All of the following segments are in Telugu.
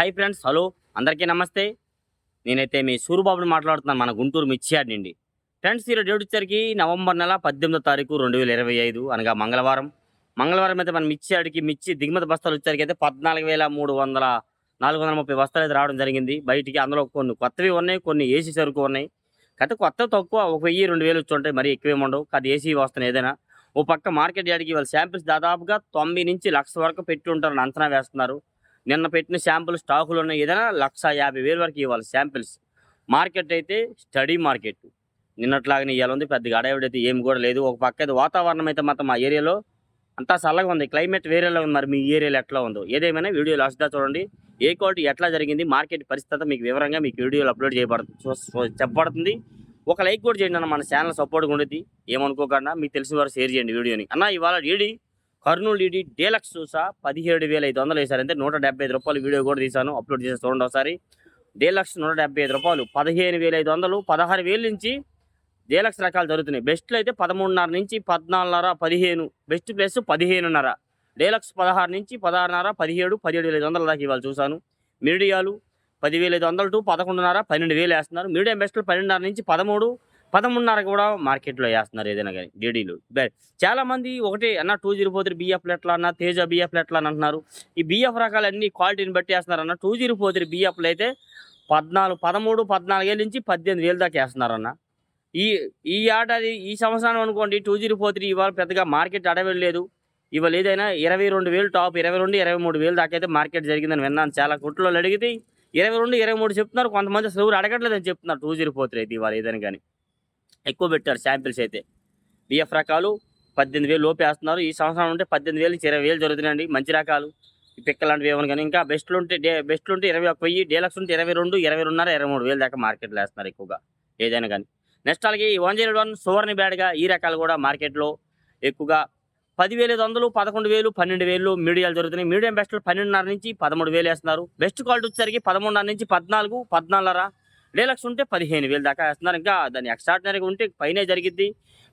హాయ్ ఫ్రెండ్స్ హలో అందరికీ నమస్తే. నేనైతే మీ సూరుబాబుని మాట్లాడుతున్నాను మన గుంటూరు మిర్చియాడ్ నుండి. ఫ్రెండ్స్ ఈరోజు డేట్ వచ్చేసరికి నవంబర్ నెల పద్దెనిమిదో తారీఖు రెండు వేల ఇరవై ఐదు అనగా మంగళవారం. మంగళవారం అయితే మన మిర్చియాడికి మిర్చి దిగుమతి బస్తాలు వచ్చరికి అయితే పద్నాలుగు వేల మూడు వందల నాలుగు వందల ముప్పై బస్తాలు అయితే రావడం జరిగింది. బయటికి అందులో కొన్ని కొత్తవి ఉన్నాయి కొన్ని ఏసీ సరుకు ఉన్నాయి. కాకపోతే కొత్త తక్కువ ఒక వెయ్యి రెండు వేలు వచ్చి ఉంటాయి మరి ఉండవు. కాదు ఏసీ వస్తున్నాయి ఏదైనా. ఓ పక్క మార్కెట్ యార్డ్కి వాళ్ళ శాంపిల్స్ దాదాపుగా తొంభై నుంచి లక్ష వరకు పెట్టి ఉంటారని అంచనా వేస్తున్నారు. నిన్న పెట్టిన శాంపుల్ స్టాకులు ఉన్నాయి ఏదైనా లక్ష యాభై వేలు వరకు ఇవ్వాలి శాంపిల్స్. మార్కెట్ అయితే స్టడీ మార్కెట్. నిన్నట్లాగానే ఇవాళ ఉంది పెద్దగా అడవిడి ఏం కూడా లేదు. ఒక పక్క అయితే వాతావరణం అయితే మాత్రం మా ఏరియాలో అంతా చల్లగా ఉంది. క్లైమేట్ వేరేలా ఉంది మరి మీ ఏరియాలో ఎట్లా ఉందో. ఏదేమైనా వీడియో లాస్ట్గా చూడండి. ఏ క్వాలిటీ ఎట్లా జరిగింది మార్కెట్ పరిస్థితి మీకు వివరంగా మీకు వీడియోలు అప్లోడ్ చేయబడుతుంది చెప్పబడుతుంది. ఒక లైక్ కూడా చేయండి అన్న మన ఛానల్ సపోర్ట్గా ఉండేది ఏమనుకోకుండా మీకు తెలిసిన వారు షేర్ చేయండి వీడియోని. అన్న ఇవాళ ఈడీ కర్నూలు ఈడీ డీలక్స్ చూసా పదిహేడు వేల ఐదు వందలు వేశారు. అంటే నూట డెబ్బై ఐదు రూపాయలు వీడియో కూడా తీశాను అప్లోడ్ చేసి చూడండి ఒకసారి. డీలక్స్ నూట డెబ్బై ఐదు రూపాయలు పదిహేను వేల ఐదు వందలు పదహారు వేల నుంచి డీలక్స్ రకాలు దొరుకుతున్నాయి బెస్ట్లు అయితే పదమూడున్నర నుంచి పద్నాలుగున్నర పదిహేను బెస్ట్ ప్లస్ పదిహేనున్నర. డీలక్స్ పదహారు నుంచి పదహారున్నర పదిహేడు పదిహేడు వేల ఐదు వందల దాకా ఇవాళ చూశాను. మీడియాలు పదివేల ఐదు వందలు టు పదకొండున్నర పన్నెండు వేలు వేస్తున్నారు. మీడియం బెస్ట్లు పన్నెండున్నర నుంచి పదమూడు పదమూడున్నర కూడా మార్కెట్లో వేస్తున్నారు ఏదైనా కానీ డీడీలు. చాలా మంది ఒకటి అన్న two zero four three BF ఎట్లా అన్న తేజ బిఎఫ్ ఎట్లా అని అంటున్నారు. ఈ బిఎఫ్ రకాలన్నీ క్వాలిటీని బట్టి వేస్తున్నారు అన్న. టూ జీరో ఫోర్ త్రీ బిఎఫ్లు అయితే పద్నాలుగు పదమూడు పద్నాలుగేళ్ళ నుంచి పద్దెనిమిది వేలు దాకా వేస్తున్నారన్న ఈ ఈ ఏడాది ఈ సంవత్సరం అనుకోండి టూ జీరో ఫోర్ త్రీ ఇవాళ పెద్దగా మార్కెట్ అడవలేదు ఇవాళ ఏదైనా ఇరవై రెండు వేలు టాప్ ఇరవై రెండు ఇరవై మూడు వేలు దాకా అయితే మార్కెట్ జరిగిందని విన్నాను. చాలా కుట్లలో అడిగితే ఇరవై రెండు ఇరవై మూడు చెప్తున్నారు. కొంతమంది అసలు ఎవరు అడగట్లేదని చెప్తున్నారు. టూ జీరో ఫోర్ త్రీ అయితే ఇవాళ ఏదైనా కానీ. ఎక్కువ పెట్టారు శాంపిల్స్ అయితే. బిఎఫ్ రకాలు పద్దెనిమిది వేలు లోపే వేస్తున్నారు. ఈ సంవత్సరం ఉంటే పద్దెనిమిది వేలు నుంచి ఇరవై వేలు జరుగుతున్నాయండి. మంచి రకాలు. ఈ పిక్క లాంటివి ఏమైనా కానీ ఇంకా బెస్ట్లు ఉంటే డే బెస్ట్లు ఉంటే ఇరవై ఒక వెయ్యి డేలక్స్ ఉంటే ఇరవై రెండు ఇరవై రెండున్నర ఇరవై మూడు వేలు దాకా మార్కెట్లో వేస్తున్నారు ఎక్కువగా. ఏదైనా కానీ. నెక్స్ట్ అలాగే ఈ వన్ జీరో వన్ సువర్ణ బ్యాడ్గా ఈ రకాలు కూడా మార్కెట్లో ఎక్కువగా పదివేల ఐదు వందలు పదకొండు వేలు పన్నెండు వేలు మీడియాలు జరుగుతున్నాయి. మీడియం బెస్ట్లు పన్నెండున్నర నుంచి పదమూడు వేలు వేస్తున్నారు. బెస్ట్ క్వాలిటీ వచ్చేసరికి పదమూడున్నర నుంచి పద్నాలుగు పద్నాలుగున్నర డీలక్స్ ఉంటే పదిహేను వేలు దాకా వేస్తున్నారు. ఇంకా దాని ఎక్స్ట్రాడినరీగా ఉంటే పైనే జరిగింది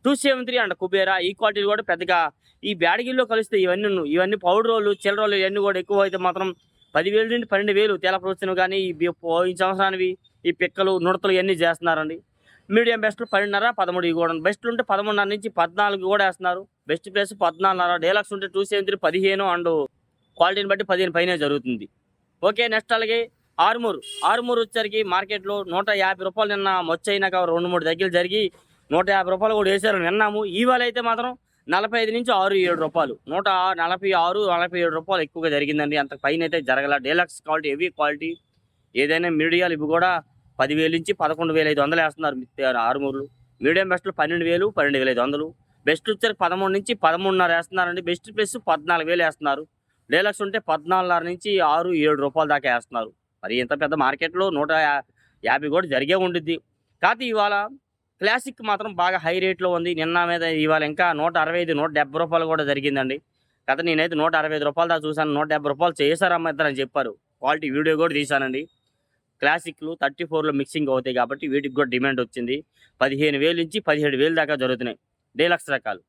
two seven three and Kubera ఈ క్వాలిటీలు కూడా పెద్దగా ఈ బ్యాడగిల్లో కలిస్తే ఇవన్నీ ఇవన్నీ పౌడర్ రోలు చిల్లరోలు ఇవన్నీ కూడా ఎక్కువ అయితే మాత్రం పదివేలు నుండి పన్నెండు వేలు తెలపవచ్చును కానీ ఈ బి- సంవత్సరానివి ఈ పిక్కలు నుడతలు ఇవన్నీ చేస్తున్నారండి. మీడియం బెస్ట్లు పన్నెండున్నర పదమూడు ఇవి కూడా బెస్ట్లు ఉంటే పదమూడున్నర నుంచి పద్నాలుగు కూడా వేస్తున్నారు. బెస్ట్ ప్లేస్ పద్నాలుగున్నర డీలక్స్ ఉంటే టూ సెవెన్ త్రీ పదిహేను అండ్ క్వాలిటీని బట్టి పదిహేను పైన జరుగుతుంది. ఓకే నెక్స్ట్ అలాగే ఆరుమూరు. ఆరుమూరు వచ్చరికి మార్కెట్లో నూట యాభై రూపాయలు నిన్న మొచ్చైనాక రెండు మూడు దగ్గర జరిగి నూట యాభై రూపాయలు కూడా వేశారు విన్నాము ఇవాళ అయితే మాత్రం నలభై ఐదు నుంచి ఆరు ఏడు రూపాయలు. నూట నలభై ఆరు నలభై ఏడు రూపాయలు ఎక్కువగా జరిగిందండి. అంత పైన అయితే జరగల. డీలక్స్ క్వాలిటీ హెవీ క్వాలిటీ ఏదైనా మీడియాలు ఇవి కూడా పదివేలు నుంచి పదకొండు వేల ఐదు వందలు వేస్తున్నారు ఆరుమూరులు. మీడియం బెస్ట్లు పన్నెండు వేలు పన్నెండు వేల ఐదు వందలు. బెస్ట్ వచ్చరికి పదమూడు నుంచి పదమూడున్నర వేస్తున్నారండి. బెస్ట్ ప్లస్ పద్నాలుగు వేలు వేస్తున్నారు. డీలక్స్ ఉంటే పద్నాలుగున్నర నుంచి ఆరు ఏడు రూపాయల దాకా వేస్తున్నారు. మరి ఇంత పెద్ద మార్కెట్లో నూట యా- యాభై కూడా జరిగే ఉండిద్ది. కాకపోతే ఇవాళ క్లాసిక్ మాత్రం బాగా హై రేట్లో ఉంది. నిన్న మీద ఇవాళ ఇంకా నూట అరవై ఐదు నూట డెబ్బై రూపాయలు కూడా జరిగిందండి. గత నేనైతే నూట అరవై ఐదు రూపాయలు దాకా చూశాను. నూట డెబ్బై రూపాయలు చేశారమ్మ ఇద్దరని చెప్పారు. క్వాలిటీ వీడియో కూడా తీశానండి. క్లాసిక్లు థర్టీ ఫోర్లో మిక్సింగ్ అవుతాయి కాబట్టి వీటికి కూడా డిమాండ్ వచ్చింది. పదిహేను వేలు నుంచి పదిహేడు వేలు దాకా జరుగుతున్నాయి. డీలక్స్ రకాలు.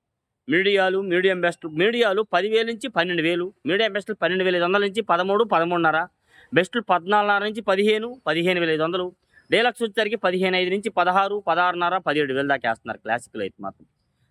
మీడియాలు మీడియం బెస్ట్ మీడియాలు పదివేలు నుంచి పన్నెండు వేలు మీడియం బెస్ట్లు పన్నెండు వేల ఐదు వందల నుంచి పదమూడు పదమూడున్నర బెస్ట్లు పద్నాలుగున్నర నుంచి పదిహేను పదిహేను వేల ఐదు వందలు. డీలక్స్ వచ్చేసరికి పదిహేను ఐదు నుంచి పదహారు పదహారున్నర పదిహేడు వేలు దాకా వేస్తున్నారు క్లాసిక్లు అయితే మాత్రం.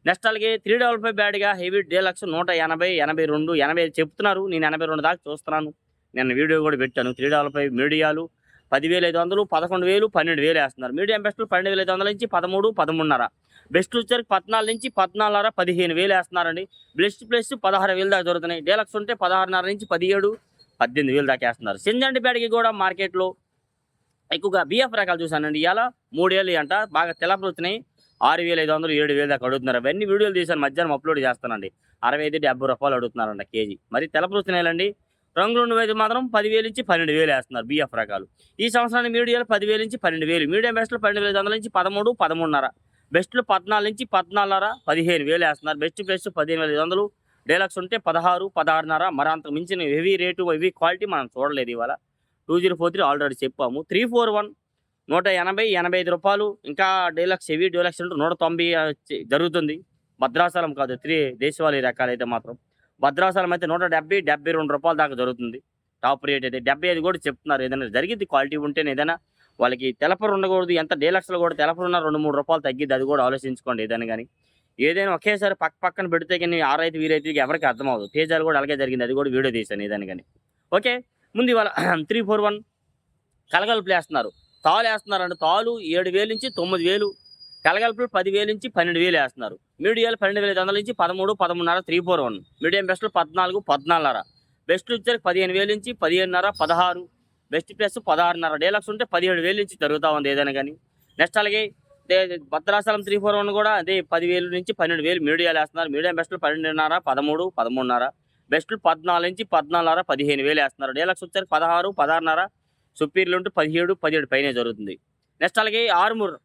నెక్స్ట్ అలాగే త్రీ డబల్ ఫైవ్ బ్యాడ్గా హెవీ డీలక్స్ నూట ఎనభై ఎనభై రెండు ఎనభై ఐదు చెప్తున్నారు. నేను ఎనభై రెండు దాకా చూస్తున్నాను. నేను వీడియో కూడా పెట్టాను. త్రీ డబల్ ఫైవ్ మీడియాలు పదివేల ఐదు వందలు పదకొండు వేలు పన్నెండు వేలు వేస్తున్నారు. మీడియం బెస్ట్లు పన్నెండు వేల ఐదు వందల నుంచి పదమూడు పదమూడున్నర. బెస్ట్ వచ్చేసరికి పద్నాలుగు నుంచి పద్నాలుగున్నర పదిహేను వేలు వేస్తున్నారండి. బెస్ట్ ప్లస్ పదహారు వేలు దాకా దొరుకుతున్నాయి. డీలక్స్ ఉంటే పదహారున్నర నుంచి పదిహేడు పద్దెనిమిది వేలు దాకా వేస్తున్నారు. సింజండి కూడా మార్కెట్లో ఎక్కువగా బిఎఫ్ రకాలు చూసానండి ఇవాళ మూడేళ్ళు అంట బాగా తెలపలు వచ్చినాయి. ఆరు వేల ఐదు వందలు ఏడు వేలు దాకా అడుగుతున్నారు. అవన్నీ వీడియోలు తీసాను మధ్యాహ్నం అప్లోడ్ చేస్తానండి అరవై ఐదు డెబ్బై రూపాయలు అడుగుతున్నారంట కేజీ. మరి తెలపలు వచ్చినాయండి రంగులు ఉన్నవి మాత్రం పదివేలు నుంచి పన్నెండు వేలు వేస్తున్నారు బిఎఫ్ రకాలు. ఈ సంవత్సరానికి మీడియాలు పదివేలు నుంచి పన్నెండు వేలు మీడియం బెస్ట్లో పన్నెండు వేల వందల నుంచి పదమూడు పదమూడున్నర. బెస్ట్లు పద్నాలుగు నుంచి పద్నాలుగున్నర పదిహేను వేలు వేస్తున్నారు. బెస్ట్ బెస్ట్ పదిహేను వేల ఐదు వందలు డీలక్స్ ఉంటే పదహారు పదహారున్నర మరి అంతకు మించిన హెవీ రేటు హెవీ క్వాలిటీ మనం చూడలేదు ఇవాళ. Two zero four three already చెప్పాము. త్రీ ఫోర్ వన్ నూట ఎనభై ఎనభై ఐదు రూపాయలు. ఇంకా డీలక్స్ హెవీ డీలక్స్ ఉంటే నూట తొంభై జరుగుతుంది. భద్రాసలం కాదు త్రీ దేశవాళీ రకాలైతే మాత్రం. భద్రాసలం అయితే నూట డెబ్బై డెబ్బై రెండు రూపాయల దాకా జరుగుతుంది. టాప్ రేట్ అయితే డెబ్బై ఐదు కూడా చెప్తున్నారు. ఏదైనా జరిగింది క్వాలిటీ ఉంటేనే ఏదైనా వాళ్ళకి తెలపరు ఉండకూడదు. ఎంత డీలక్స్లో కూడా తెలపరు ఉన్న రెండు మూడు రూపాయలు తగ్గిద్ది అది కూడా ఆలోచించుకోండి ఏదైనా కానీ. ఏదైనా ఒకేసారి పక్క పక్కన పెడితే కానీ ఆరైతే వీరైతే ఎవరికి అర్థమవుతుంది తేజాలు కూడా అలాగే జరిగింది. అది కూడా వీడియో తీశాను ఏదైనా కానీ ఓకే? ముందు ఇవాళ త్రీ ఫోర్ వన్ కలగలుపులు వేస్తున్నారు. తాలు వేస్తున్నారు అంటే తాలు ఏడు వేలు నుంచి తొమ్మిది వేలు. కలగలుపులు పదివేలు నుంచి పన్నెండు వేలు వేస్తున్నారు. మీడియాలు పన్నెండు వేల ఐదు వందల నుంచి పదమూడు పదమూడున్నర త్రీ ఫోర్ వన్ మీడియం బెస్ట్లు పద్నాలుగు పద్నాలుగున్నర. బెస్ట్ వచ్చేసరికి పదిహేను వేలు నుంచి పదిహేనున్నర పదహారు. Best plus పదహారున్నర. డేలక్స్ ఉంటే పదిహేడు వేలు నుంచి జరుగుతూ ఉంది ఏదైనా కానీ. నెక్స్ట్ అలాగే భద్రాచలం త్రీ ఫోర్ వన్ కూడా అదే పదివేలు నుంచి పన్నెండు వేలు మీడియాలు వేస్తున్నారు మీడియం బెస్ట్లు పన్నెండున్నర పదమూడు పదమూడున్నర. బెస్ట్లు పద్నాలుగు నుంచి పద్నాలుగున్నర పదిహేను వేలు వేస్తున్నారు. డీలక్స్ వచ్చారు పదహారు పదహారున్నర. సుపీరియర్లు ఉంటే పదిహేడు పదిహేడు పైనే జరుగుతుంది. నెక్స్ట్ అలాగే ఆర్మూర్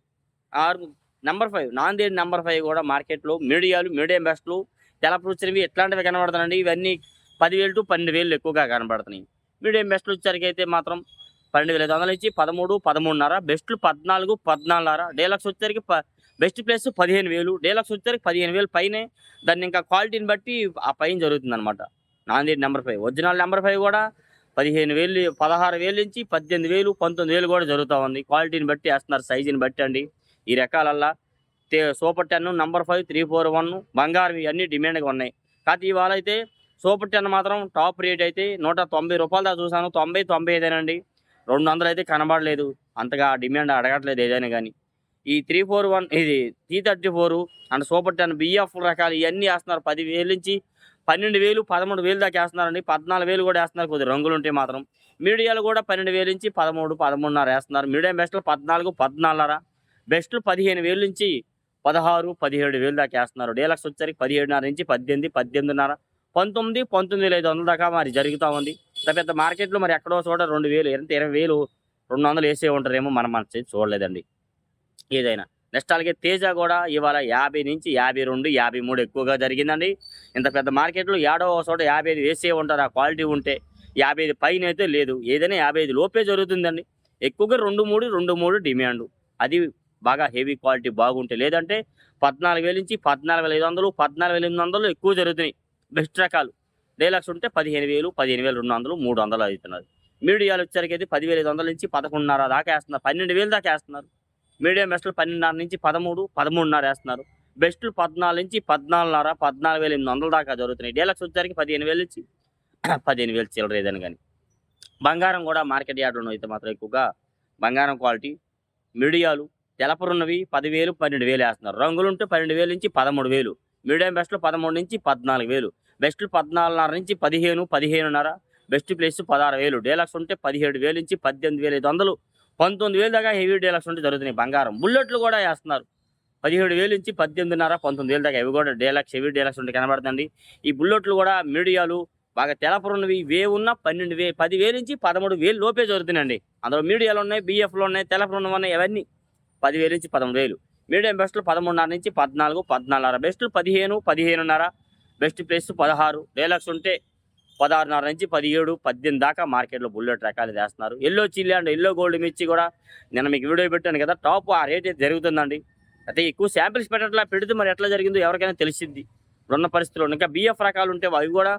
ఆరు number five Nanded number five కూడా మార్కెట్లో మీడియాలు మీడియం బెస్ట్లు తెలపరుచినవి ఎట్లాంటివి కనబడుతున్నాయండి? ఇవన్నీ పదివేలు టు పన్నెండు వేలు ఎక్కువగా కనబడుతున్నాయి. మీడియం బెస్ట్లు వచ్చేసరికి అయితే మాత్రం పన్నెండు వేల ఐదు వందల నుంచి పదమూడు పదమూడున్నర బెస్ట్లు పద్నాలుగు పద్నాలుగున్నర. డేలక్స్ వచ్చేసరికి ప బెస్ట్ ప్లేస్ పదిహేను వేలు. డేలక్స్ వచ్చేసరికి పదిహేను వేలు పైనే. దాన్ని ఇంకా క్వాలిటీని బట్టి ఆ పైన జరుగుతుంది అనమాట Nanded number five. Original number five కూడా పదిహేను వేలు పదహారు వేలు నుంచి పద్దెనిమిది వేలు పంతొమ్మిది వేలు కూడా జరుగుతూ ఉంది. క్వాలిటీని బట్టి వేస్తున్నారు సైజుని బట్టి అండి. ఈ రకాలల్లా. తే super ten number five three four one బంగారం ఇవన్నీ డిమాండ్గా ఉన్నాయి. కాకపోతే ఇవాళ అయితే సూపర్ టెన్ మాత్రం టాప్ రేట్ అయితే నూట తొంభై రూపాయల దాకా చూసాను తొంభై తొంభై ఐదేనండి. రెండు వందలు అయితే కనబడలేదు. అంతగా డిమాండ్ అడగట్లేదు ఏదైనా కానీ ఈ త్రీ ఫోర్ వన్ ఇది three thirty four and super ten BF రకాలు ఇవన్నీ వేస్తున్నారు. పది వేలు నుంచి పన్నెండు వేలు పదమూడు వేలు దాకా వేస్తున్నారండి. పద్నాలుగు వేలు కూడా వేస్తున్నారు కొద్ది రంగులు ఉంటే మాత్రం. మీడియాలు కూడా పన్నెండు వేలు నుంచి పదమూడు పదమూడున్నర వేస్తున్నారు. మీడియం బెస్ట్లు పద్నాలుగు పద్నాలుగున్నర. బెస్ట్లు పదిహేను వేలు నుంచి పదహారు పదిహేడు వేలు దాకా వేస్తున్నారు. డీలక్స్ వచ్చరికి పదిహేడున్నర నుంచి పద్దెనిమిది పద్దెనిమిదిన్నర. పంతొమ్మిది పంతొమ్మిది వేల ఐదు వందల దాకా మరి జరుగుతూ ఉంది. ఇంత పెద్ద మార్కెట్లో మరి ఎక్కడో చోట రెండు వేలు ఎంత ఇరవై వేలు రెండు వందలు వేసే ఉంటారేమో మనం మన చేతి చూడలేదండి. ఏదైనా. నెక్స్ట్ అలాగే తేజ కూడా ఇవాళ యాభై నుంచి యాభై రెండు యాభై మూడు ఎక్కువగా జరిగిందండి. ఇంత పెద్ద మార్కెట్లో ఏడో చోట యాభై ఐదు వేసే ఉంటారు ఆ క్వాలిటీ ఉంటే. యాభై ఐదు పైన అయితే లేదు. ఏదైనా యాభై ఐదు లోపే జరుగుతుందండి. ఎక్కువగా రెండు మూడు రెండు మూడు డిమాండ్. అది బాగా హెవీ క్వాలిటీ బాగుంటే లేదంటే పద్నాలుగు వేల నుంచి పద్నాలుగు వేల ఐదు వందలు పద్నాలుగు వేల ఎనిమిది వందలు ఎక్కువ జరుగుతున్నాయి. బెస్ట్ రకాలు. డైలాక్స్ ఉంటే పదిహేను వేలు పదిహేను వేలు రెండు వందలు మూడు వందలు అవుతున్నారు మీడియాలు వచ్చరికి అయితే పదివేల ఐదు వందల నుంచి పదకొండున్నర దాకా వేస్తున్నారు. పన్నెండు వేలు దాకా వేస్తున్నారు. మీడియం బెస్ట్లు పన్నెండున్నర నుంచి పదమూడు పదమూడున్నర వేస్తున్నారు. బెస్ట్లు పద్నాలుగు నుంచి పద్నాలుగున్నర పద్నాలుగు వేల ఎనిమిది వందల దాకా జరుగుతున్నాయి. డీలక్స్ వచ్చరికి పదిహేను వేలు నుంచి పదిహేను వేలు చిల్లరేదని కానీ. బంగారం కూడా మార్కెట్ యార్డ్లో అయితే మాత్రం ఎక్కువగా బంగారం క్వాలిటీ. మీడియాలు తెలపరున్నవి పదివేలు పన్నెండు వేలు వేస్తున్నారు. రంగులుంటే పన్నెండు వేలు నుంచి పదమూడు వేలు. మీడియం బెస్ట్లు పదమూడు నుంచి పద్నాలుగు వేలు. బెస్ట్లు పద్నాలుగున్నర నుంచి పదిహేను పదిహేనున్నర. బెస్ట్ ప్లేస్ పదహారు వేలు. డేలక్స్ ఉంటే పదిహేడు వేలు నుంచి పద్దెనిమిది వేల ఐదు వందలు. పంతొమ్మిది వేలు దాకా హెవీ డేలక్స్ ఉంటే జరుగుతున్నాయి. బంగారం బుల్లెట్లు కూడా వేస్తున్నారు. పదిహేడు వేలు నుంచి పద్దెనిమిదిన్నర పంతొమ్మిది వేలు దాకా ఇవి కూడా డేలక్స్ హెవీ డేలక్స్ ఉంటే కనబడుతుంది ఈ బుల్లెట్లు కూడా మీడియాలు బాగా తెలపరున్నవి. వే ఉన్న పన్నెండు వే పదివేలు నుంచి పదమూడు వేలు లోపే జరుగుతున్నాయండి. అందులో మీడియాలు ఉన్నాయి బిఎఫ్లు ఉన్నాయి తెలపరున్నవి ఉన్నాయి అవన్నీ పదివేలు నుంచి పదమూడు వేలు. మీడియం బెస్ట్లు పదమూడున్నర నుంచి పద్నాలుగు పద్నాలుగున్నర. బెస్ట్లు పదిహేను పదిహేనున్నర. బెస్ట్ ప్లేస్ పదహారు. డీలక్స్ ఉంటే పదహారున్నర నుంచి పదిహేడు పద్దెనిమిది దాకా మార్కెట్లో బుల్లెట్ రకాలు వేస్తున్నారు. Yellow chilli and yellow gold మిర్చి కూడా నేను మీకు వీడియో పెట్టాను కదా టాప్ ఆ రేట్ అయితే జరుగుతుందండి. అయితే ఎక్కువ శాంపిల్స్ పెట్టట్లా పెడితే మరి ఎట్లా జరిగిందో ఎవరికైనా తెలిసింది ఇప్పుడున్న పరిస్థితుల్లో ఇంకా బిఎఫ్ రకాలు ఉంటే అవి కూడా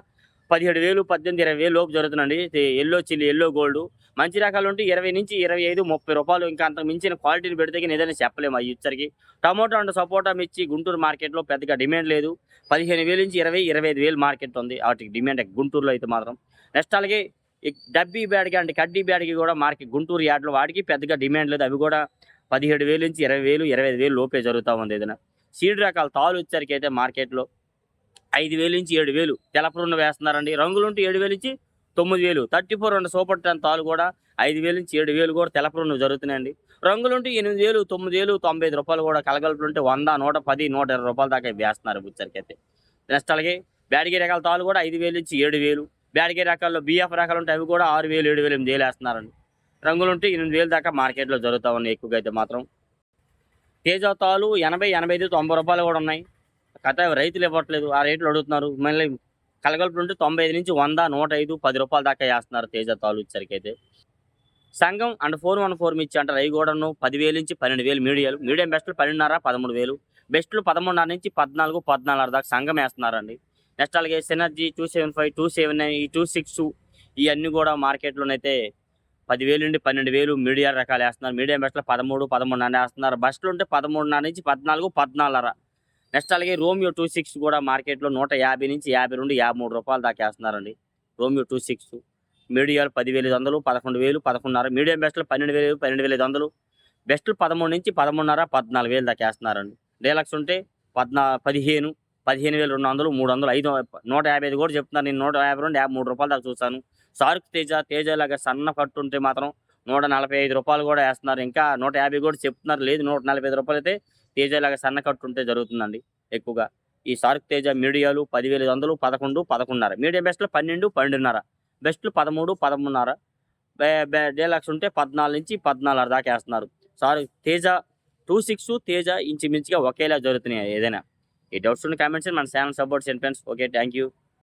పదిహేడు వేలు పద్దెనిమిది ఇరవై వేలు లోపు జరుగుతుందండి. ఎల్లో చిల్లి ఎల్లో గోల్డ్ మంచి రకాలు ఉంటే ఇరవై నుంచి ఇరవై ఐదు ముప్పై రూపాయలు ఇంకా అంతకు మించిన క్వాలిటీని పెడితే ఏదైనా చెప్పలేము అవి ఇచ్చరికి టమోటా అండ్ సపోటా మిర్చి గుంటూరు మార్కెట్లో పెద్దగా డిమాండ్ లేదు. పదిహేను వేలు నుంచి ఇరవై ఇరవై ఐదు వేలు మార్కెట్ ఉంది. వాటికి డిమాండ్ గుంటూరులో అయితే మాత్రం. నెక్స్ట్ అలాగే డబ్బీ బ్యాడ్కి అంటే కడ్డీ బ్యాడ్కి కూడా మార్కెట్ గుంటూరు యార్డ్లో వాటికి పెద్దగా డిమాండ్ లేదు. అవి కూడా పదిహేడు వేలు నుంచి ఇరవై వేలు ఇరవై ఐదు వేలు లోపే జరుగుతూ ఉంది ఏదైనా. సీడ్ రకాల తాలు ఇచ్చరికి అయితే మార్కెట్లో ఐదు వేలు నుంచి ఏడు వేలు. తెలపరున్న వేస్తున్నారండి. రంగులు ఉంటే ఏడు వేలు నుంచి తొమ్మిది వేలు. Thirty four and super ten తాలు కూడా ఐదు వేలు నుంచి ఏడు వేలు కూడా తెలపరున్న జరుగుతున్నాయండి. రంగులు ఉంటే ఎనిమిది వేలు తొమ్మిది వేలు తొంభై ఐదు రూపాయలు కూడా కలగలుపులుంటే వంద నూట పది నూట ఇరవై రూపాయల దాకా వేస్తున్నారు బుచ్చరికి అయితే నెక్స్ట్ అలాగే బ్యాడిగే రకాల తాలు కూడా ఐదు వేలు నుంచి ఏడు వేలు. బ్యాడిగే రకాల్లో బిఎఫ్ రకాలు ఉంటే అవి కూడా ఆరు వేలు ఏడు వేలు ఎనిమిది వేలు వేస్తున్నారండి. రంగులు ఉంటే ఎనిమిది వేలు దాకా మార్కెట్లో జరుగుతూ ఉన్నాయి ఎక్కువగా అయితే మాత్రం. తేజ తాలు ఎనభై ఎనభై ఐదు తొంభై రూపాయలు కూడా ఉన్నాయి. కథ రైతులు ఇవ్వట్లేదు. ఆ రేట్లు అడుగుతున్నారు. మళ్ళీ కలగలుపులు ఉంటే తొంభై ఐదు నుంచి వంద నూట ఐదు పది రూపాయల దాకా వేస్తున్నారు తేజ తాలు అయితే. సంఘం అండ్ ఫోర్ వన్ ఫోర్ మిర్చి అంటారు. రైగూడను పదివేలు నుంచి పన్నెండు వేలు మీడియాలు. మీడియం బెస్ట్లు పన్నెండున్నర పదమూడు వేలు. బెస్ట్లు పదమూడున్నర నుంచి పద్నాలుగు పద్నాలుగు దాకా సంఘం వేస్తున్నారండి. నెక్స్ట్ అలాగే synergy two seven five two seven nine ఈ టూ సిక్స్ ఇవన్నీ కూడా మార్కెట్లోనైతే పదివేలు నుండి పన్నెండు వేలు మీడియా రకాలు వేస్తున్నారు. మీడియం బెస్ట్లో పదమూడు పదమూడున్నర వేస్తున్నారు. బస్సులు ఉంటే పదమూడున్నర నుంచి పద్నాలుగు పద్నాలుగున్నర. నెక్స్ట్ అలాగే రోమియో టూ సిక్స్ కూడా మార్కెట్లో నూట యాభై నుంచి యాభై రెండు యాభై మూడు రూపాయలు దాకా వేస్తున్నారండి. రోమియో టూ సిక్స్ మీడియాలు పదివేల ఐదు వందలు పదకొండు వేలు పదకొండున్నర మీడియం బెస్ట్లు పన్నెండు వేలు పన్నెండు వేల ఐదు వందలు బెస్ట్లు పదమూడు నుంచి పదమూడున్నర పద్నాలుగు వేలు దాకా వేస్తున్నారండి. డీలక్స్ ఉంటే పద్నా పదిహేను పదిహేను వేల రెండు వందలు మూడు వందలు ఐదు నూట యాభై ఐదు కూడా చెప్తున్నారు. నేను నూట యాభై రెండు యాభై మూడు రూపాయలు దాకా చూస్తాను సార్క్ తేజ తేజ లాగా సన్న పట్టు ఉంటే మాత్రం నూట నలభై ఐదు రూపాయలు కూడా వేస్తున్నారు. ఇంకా నూట యాభై కూడా చెప్తున్నారు. లేదు నూట నలభై ఐదు రూపాయలు అయితే తేజ లాగా సన్నకట్టు ఉంటే జరుగుతుందండి ఎక్కువగా. ఈ సార్క్ తేజ మీడియాలు పదివేల ఐదు వందలు పదకొండు పదకొండున్నర. మీడియం బెస్ట్లో పన్నెండు పన్నెండున్నర. బెస్ట్లు పదమూడు పదమూడున్నర. బే- డీలక్స్ ఉంటే పద్నాలుగు నుంచి పద్నాలుగు దాకా వేస్తున్నారు. Sir Teja two six Teja ఇంచుమించుగా ఒకేలా జరుగుతున్నాయి ఏదైనా. ఈ డౌట్స్ ఉన్న కామెంట్స్ మన ఛానల్ సపోర్ట్ చేయండి ఫ్రెండ్స్. Okay thank you.